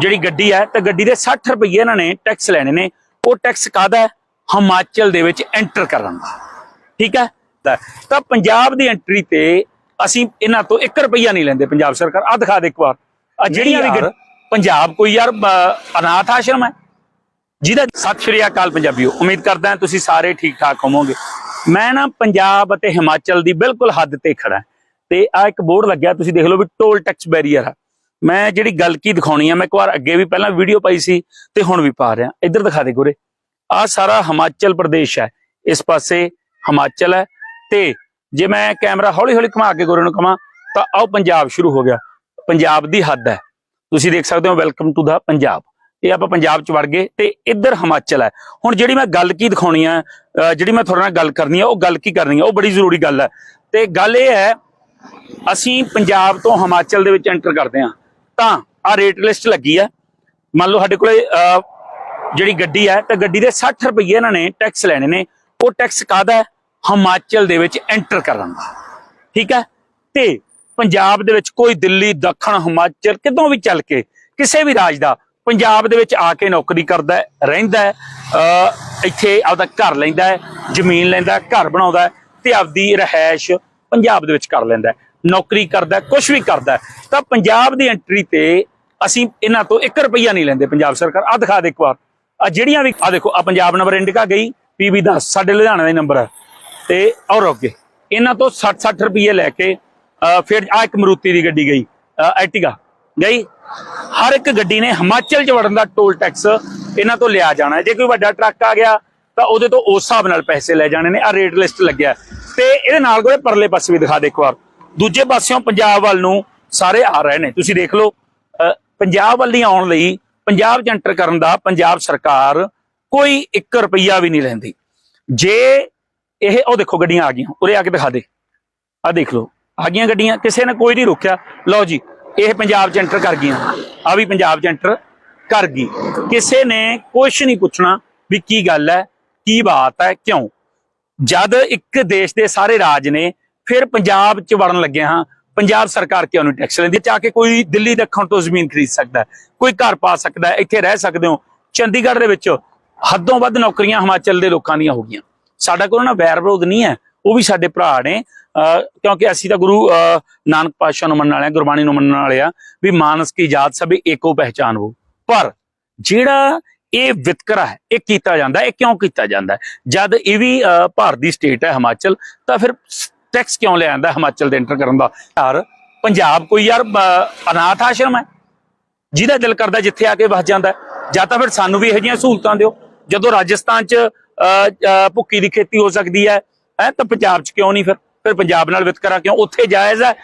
ਜਿਹੜੀ ਗੱਡੀ ਹੈ ਤੇ ਗੱਡੀ ਦੇ 60 ਰੁਪਏ ਇਹਨਾਂ ਨੇ ਟੈਕਸ ਲੈਣੇ ਨੇ। ਉਹ ਟੈਕਸ ਕਾਹਦਾ ਹੈ? ਹਿਮਾਚਲ ਦੇ ਵਿੱਚ ਐਂਟਰ ਕਰਨ ਦਾ। ਠੀਕ ਹੈ? ਤਾਂ- ਪੰਜਾਬ ਦੀ ਐਂਟਰੀ ਤੇ ਅਸੀਂ ਇਹਨਾਂ ਤੋਂ 1 ਰੁਪਈਆ ਨਹੀਂ ਲੈਂਦੇ ਪੰਜਾਬ ਸਰਕਾਰ। ਆ ਦਿਖਾ ਦੇ ਇੱਕ ਵਾਰ। ਆ ਜਿਹੜੀਆਂ ਵੀ ਪੰਜਾਬ ਕੋਈ ਯਾਰ ਅਨਾਥ ਆਸ਼ਰਮ ਹੈ। ਜਿਹਦਾ ਸਤਿ ਸ਼੍ਰੀ ਅਕਾਲ ਪੰਜਾਬੀਓ ਉਮੀਦ ਕਰਦਾ ਹਾਂ ਤੁਸੀਂ ਸਾਰੇ ਠੀਕ ਠਾਕ ਹੋਵੋਗੇ। ਮੈਂ ਨਾ ਪੰਜਾਬ ਅਤੇ ਹਿਮਾਚਲ ਦੀ ਬਿਲਕੁਲ ਹੱਦ ਤੇ ਖੜਾ ਤੇ ਆ ਇੱਕ ਬੋਰਡ ਲੱਗਿਆ ਤੁਸੀਂ ਦੇਖ ਲਓ ਵੀ ਟੋਲ ਟੈਕਸ ਬੈਰੀਅਰ ਆ। ਮੈਂ ਜਿਹੜੀ ਗੱਲ ਕੀ ਦਿਖਾਉਣੀ ਆ, ਮੈਂ ਇੱਕ ਵਾਰ ਅੱਗੇ ਵੀ ਪਹਿਲਾਂ ਵੀਡੀਓ ਪਾਈ ਸੀ ਤੇ ਹੁਣ ਵੀ ਪਾ ਰਿਹਾ। ਇੱਧਰ ਦਿਖਾ ਦੇ ਗੁਰੇ। ਆ ਸਾਰਾ ਹਿਮਾਚਲ ਪ੍ਰਦੇਸ਼ ਹੈ। ਇਸ ਪਾਸੇ ਹਿਮਾਚਲ ਹੈ ਤੇ ਜੇ ਮੈਂ ਕੈਮਰਾ ਹੌਲੀ ਹੌਲੀ ਘੁਮਾ ਕੇ ਗੁਰੇ ਨੂੰ ਕਹਾਂ ਤਾਂ ਆਓ ਪੰਜਾਬ ਸ਼ੁਰੂ ਹੋ ਗਿਆ। ਪੰਜਾਬ ਦੀ ਹੱਦ ਹੈ। ਤੁਸੀਂ ਦੇਖ ਸਕਦੇ ਹੋ ਵੈਲਕਮ ਟੂ ਦਾ ਪੰਜਾਬ। ਇਹ ਆਪਾਂ ਪੰਜਾਬ ਚ ਵੜ ਗਏ ਤੇ ਇੱਧਰ ਹਿਮਾਚਲ ਹੈ। ਹੁਣ ਜਿਹੜੀ ਮੈਂ ਗੱਲ ਕੀ ਦਿਖਾਉਣੀ ਆ ਜਿਹੜੀ ਮੈਂ ਤੁਹਾਡੇ ਨਾਲ ਗੱਲ ਕਰਨੀ ਆ, ਉਹ ਗੱਲ ਕੀ ਕਰਨੀ ਆ, ਉਹ ਬੜੀ ਜ਼ਰੂਰੀ ਗੱਲ ਹੈ। ਤੇ ਗੱਲ ਇਹ ਹੈ, ਅਸੀਂ ਪੰਜਾਬ ਤੋਂ ਹਿਮਾਚਲ ਦੇ ਵਿੱਚ ਐਂਟਰ ਕਰਦੇ ਹਾਂ। ਤਾਂ ਆ ਰੇਟ ਲਿਸਟ ਲੱਗੀ ਆ। ਮੰਨ ਲਓ ਸਾਡੇ ਕੋਲੇ ਜਿਹੜੀ ਗੱਡੀ ਹੈ ਤਾਂ ਗੱਡੀ ਦੇ 60 ਰੁਪਏ ਇਹਨਾਂ ਨੇ ਟੈਕਸ ਲੈਣੇ ਨੇ। ਉਹ ਟੈਕਸ ਕਾਦਾ ਹਿਮਾਚਲ ਦੇ ਵਿੱਚ ਐਂਟਰ ਕਰਨ ਦਾ। ਠੀਕ ਹੈ? ਤੇ ਪੰਜਾਬ ਦੇ ਵਿੱਚ ਕੋਈ ਦਿੱਲੀ, ਦੱਖਣ, ਹਿਮਾਚਲ ਕਿਤੋਂ ਵੀ ਚੱਲ ਕੇ, ਕਿਸੇ ਵੀ ਰਾਜ ਦਾ, ਪੰਜਾਬ ਦੇ ਵਿੱਚ ਆ ਕੇ ਨੌਕਰੀ ਕਰਦਾ ਰਹਿੰਦਾ ਇੱਥੇ ਆਪਦਾ ਘਰ ਲੈਂਦਾ ਜ਼ਮੀਨ ਲੈਂਦਾ ਘਰ ਬਣਾਉਂਦਾ ਤੇ ਆਪਦੀ ਰਹਿائش ਪੰਜਾਬ ਦੇ ਵਿੱਚ ਕਰ ਲੈਂਦਾ ਨੌਕਰੀ ਕਰਦਾ ਕੁਝ ਵੀ ਕਰਦਾ। ਤਾਂ ਪੰਜਾਬ ਦੀ ਐਂਟਰੀ ਤੇ ਅਸੀਂ ਇਹਨਾਂ ਤੋਂ 1 ਰੁਪਈਆ ਨਹੀਂ ਲੈਂਦੇ ਪੰਜਾਬ ਸਰਕਾਰ। ਆ ਦਿਖਾ ਦੇ ਇੱਕ ਵਾਰ। ਆ ਜਿਹੜੀਆਂ ਵੀ ਆ ਦੇਖੋ ਆ ਪੰਜਾਬ ਨੰਬਰ ਇੰਡਿਕਾ ਗਈ ਪੀਬੀ 10 ਸਾਡੇ ਲੁਧਿਆਣਾ ਦਾ ਨੰਬਰ ਹੈ। ਤੇ ਔਰ ਅੱਗੇ, ਇਹਨਾਂ ਤੋਂ 60 60 ਰੁਪਏ ਲੈ ਕੇ ਫਿਰ ਆ ਇੱਕ ਮਰੂਤੀ ਦੀ ਗੱਡੀ ਗਈ ਐਟੀਗਾ ਗਈ। ਹਰ ਇੱਕ ਗੱਡੀ ਨੇ ਹਿਮਾਚਲ ਚ ਵੜਨ ਦਾ ਟੋਲ ਟੈਕਸ ਇਹਨਾਂ ਤੋਂ ਲਿਆ ਜਾਣਾ ਜੇ ਕੋਈ ਵੱਡਾ ਟਰੱਕ ਆ ਗਿਆ, ਤਾਂ ਉਹਦੇ ਤੋਂ ਉਸ ਹਿਸਾਬ ਨਾਲ ਪੈਸੇ ਲੈ ਜਾਣੇ ਨੇ। ਆ ਰੇਟ ਲਿਸਟ ਲੱਗਿਆ। ਹੈ। ਤੇ ਇਹਦੇ ਨਾਲ ਕੋਲੇ ਪਰਲੇ ਪਾਸੇ ਵੀ ਦਿਖਾ ਦੇ ਇੱਕ ਵਾਰ। ਦੂਜੇ ਪਾਸਿਓਂ ਪੰਜਾਬ ਵੱਲ ਨੂੰ ਸਾਰੇ ਆ ਰਹੇ ਨੇ। ਤੁਸੀਂ ਦੇਖ ਲਓ ਪੰਜਾਬ ਵੱਲ ਆਉਣ ਲਈ ਪੰਜਾਬ ਚ ਐਂਟਰ ਕਰਨ ਦਾ ਪੰਜਾਬ ਸਰਕਾਰ ਕੋਈ 1 ਰੁਪਈਆ ਵੀ ਨਹੀਂ ਲੈਂਦੀ। ਜੇ ਇਹ, ਉਹ ਦੇਖੋ ਗੱਡੀਆਂ ਆ ਗਈਆਂ। ਉਰੇ ਆ ਕੇ ਦਿਖਾ ਦੇ। ਆ ਦੇਖ ਲਓ, ਆ ਗਈਆਂ ਗੱਡੀਆਂ, ਕਿਸੇ ਨੇ ਕੋਈ ਨਹੀਂ ਰੋਕਿਆ। ਲਓ ਜੀ, ਇਹ ਪੰਜਾਬ ਚ ਐਂਟਰ ਕਰ ਗਈਆਂ। ਆ ਵੀ ਪੰਜਾਬ ਚ ਐਂਟਰ ਕਰ ਗਈ। ਕਿਸੇ ਨੇ ਕੁਝ ਨਹੀਂ ਪੁੱਛਣਾ ਵੀ ਕੀ ਗੱਲ ਹੈ, ਕੀ ਬਾਤ ਹੈ, ਕਿਉਂ? ਜਦ ਇੱਕ ਦੇਸ਼ ਦੇ ਸਾਰੇ ਰਾਜ ਨੇ ਫਿਰ ਪੰਜਾਬ ਚ ਵੜਨ ਲੱਗੇ ਹਾਂ। ਪੰਜਾਬ ਸਰਕਾਰ ਕਿਉਂ ਨਹੀਂ ਟੈਕਸ ਲੈਂਦੀ? ਚਾ ਕੇ ਕੋਈ ਦਿੱਲੀ ਦੱਖਣ ਤੋਂ ਜ਼ਮੀਨ ਖਰੀਦ ਸਕਦਾ ਕੋਈ ਘਰ ਪਾ ਸਕਦਾ ਇੱਥੇ ਰਹਿ ਸਕਦੇ ਹੋ। ਚੰਡੀਗੜ੍ਹ ਦੇ ਵਿੱਚ ਹੱਦੋਂ ਵੱਧ ਨੌਕਰੀਆਂ ਹਿਮਾਚਲ ਦੇ ਲੋਕਾਂ ਦੀਆਂ ਹੋ ਗਈਆਂ। ਸਾਡਾ ਕੋਈ ਨਾ ਵੈਰ ਵਿਰੋਧ ਨਹੀਂ ਹੈ, ਉਹ ਵੀ ਸਾਡੇ ਭਰਾ ਨੇ। ਕਿਉਂਕਿ ਅਸੀਂ ਤਾਂ ਗੁਰੂ ਨਾਨਕ ਪਾਤਸ਼ਾਹ ਨੂੰ ਮੰਨਣ ਵਾਲੇ ਆ ਗੁਰਬਾਣੀ ਨੂੰ ਮੰਨਣ ਵਾਲੇ ਆ ਵੀ ਮਾਨਸ ਕੀ ਜਾਤ ਸਭੀ ਏਕੋ ਪਹਿਚਾਨ ਹੋ ਪਰ ਜਿਹੜਾ ਇਹ ਵਿਤਕਰਾ ਹੈ, ਇਹ ਕੀਤਾ ਜਾਂਦਾ ਇਹ ਕਿਉਂ ਕੀਤਾ ਜਾਂਦਾ ਜਦ ਇਹ ਵੀ ਭਾਰਤ ਦੀ ਸਟੇਟ ਹੈ ਹਿਮਾਚਲ, ਤਾਂ ਫਿਰ ਟੈਕਸ ਕਿਉਂ ਲੈ ਜਾਂਦਾ ਹਿਮਾਚਲ ਦੇ ਐਂਟਰ ਕਰਨ ਦਾ? ਯਾਰ, ਪੰਜਾਬ ਕੋਈ ਯਾਰ ਅਨਾਥ ਆਸ਼ਰਮ ਹੈ। ਜਿਹਦਾ ਦਿਲ ਕਰਦਾ ਜਿੱਥੇ ਆ ਕੇ ਵਸ ਜਾਂਦਾ ਜਾਂ ਤਾਂ ਫਿਰ ਸਾਨੂੰ ਵੀ ਇਹੋ ਜਿਹੀਆਂ ਸਹੂਲਤਾਂ ਦਿਓ। ਜਦੋਂ ਰਾਜਸਥਾਨ 'ਚ ਭੁੱਕੀ ਦੀ ਖੇਤੀ ਹੋ ਸਕਦੀ ਹੈ ਹੈ, ਤਾਂ ਪੰਜਾਬ 'ਚ ਕਿਉਂ ਨਹੀਂ ਫਿਰ? ਫਿਰ ਪੰਜਾਬ ਨਾਲ ਵਿਤਕਰਾ ਕਿਉਂ? ਉੱਥੇ ਜਾਇਜ਼ ਹੈ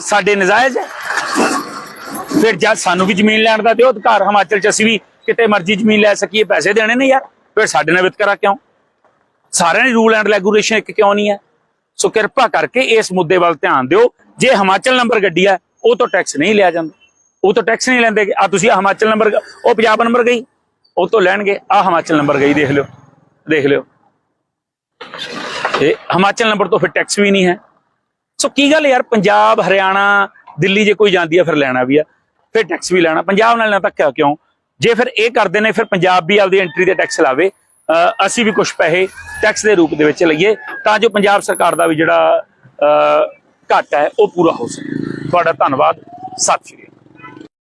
ਸਾਡੇ ਨਜਾਇਜ਼ ਹੈ? ਫਿਰ ਜਾਂ ਸਾਨੂੰ ਵੀ ਜ਼ਮੀਨ ਲੈਣ ਦਾ ਦਿਓ ਅਧਿਕਾਰ। ਹਿਮਾਚਲ 'ਚ ਅਸੀਂ ਵੀ ਕਿਤੇ ਮਰਜ਼ੀ ਜ਼ਮੀਨ ਲੈ ਸਕੀਏ, ਪੈਸੇ ਦੇਣੇ ਨੇ ਯਾਰ। ਫਿਰ ਸਾਡੇ ਨਾਲ ਵਿਤਕਰਾ ਕਿਉਂ? ਸਾਰਿਆਂ ਦੀ ਰੂਲ ਐਂਡ ਰੈਗੂਲੇਸ਼ਨ ਇੱਕ ਕਿਉਂ ਨਹੀਂ ਹੈ? ਸੋ ਕਿਰਪਾ ਕਰਕੇ ਇਸ ਮੁੱਦੇ ਵੱਲ ਧਿਆਨ ਦਿਓ। ਜੇ ਹਿਮਾਚਲ ਨੰਬਰ ਗੱਡੀ ਹੈ, ਉਹ ਤੋਂ ਟੈਕਸ ਨਹੀਂ ਲਿਆ ਜਾਂਦਾ। ਉਹ ਤੋਂ ਟੈਕਸ ਨਹੀਂ ਲੈਂਦੇ। ਆ ਤੁਸੀਂ ਹਿਮਾਚਲ ਨੰਬਰ ਉਹ ਪੰਜਾਬ ਨੰਬਰ ਗਈ। ਉਹ ਤੋਂ ਲੈਣਗੇ। ਆ ਹਿਮਾਚਲ ਨੰਬਰ ਗਈ, ਦੇਖ ਲਿਓ। ਦੇਖ ਲਿਓ। ਇਹ ਹਿਮਾਚਲ ਨੰਬਰ ਤੋਂ ਫਿਰ ਟੈਕਸ ਵੀ ਨਹੀਂ ਹੈ। ਸੋ ਕੀ ਗੱਲ ਯਾਰ, ਪੰਜਾਬ, ਹਰਿਆਣਾ, ਦਿੱਲੀ ਜੇ ਕੋਈ ਜਾਂਦੀ ਹੈ, ਫਿਰ ਲੈਣਾ ਵੀ ਆ ਫਿਰ ਟੈਕਸ ਵੀ ਲੈਣਾ। ਪੰਜਾਬ ਨਾਲ ਨਾ ਧੱਕਾ ਕਿਉਂ? ਜੇ ਫਿਰ ਇਹ ਕਰਦੇ ਨੇ, ਫਿਰ ਪੰਜਾਬ ਵੀ ਆਪਦੀ ਐਂਟਰੀ ਤੇ ਟੈਕਸ ਲਾਵੇ। ਅਸੀਂ ਵੀ ਕੁਝ ਪੈਸੇ ਟੈਕਸ ਦੇ ਰੂਪ ਦੇ ਵਿੱਚ ਲਈਏ ਤਾਂ ਜੋ ਪੰਜਾਬ ਸਰਕਾਰ ਦਾ ਵੀ ਜਿਹੜਾ, ਅਹ ਘਾਟਾ ਹੈ ਉਹ ਪੂਰਾ ਹੋ ਸਕੇ। ਤੁਹਾਡਾ ਧੰਨਵਾਦ ਸਤਿ ਸ਼੍ਰੀ ਅਕਾਲ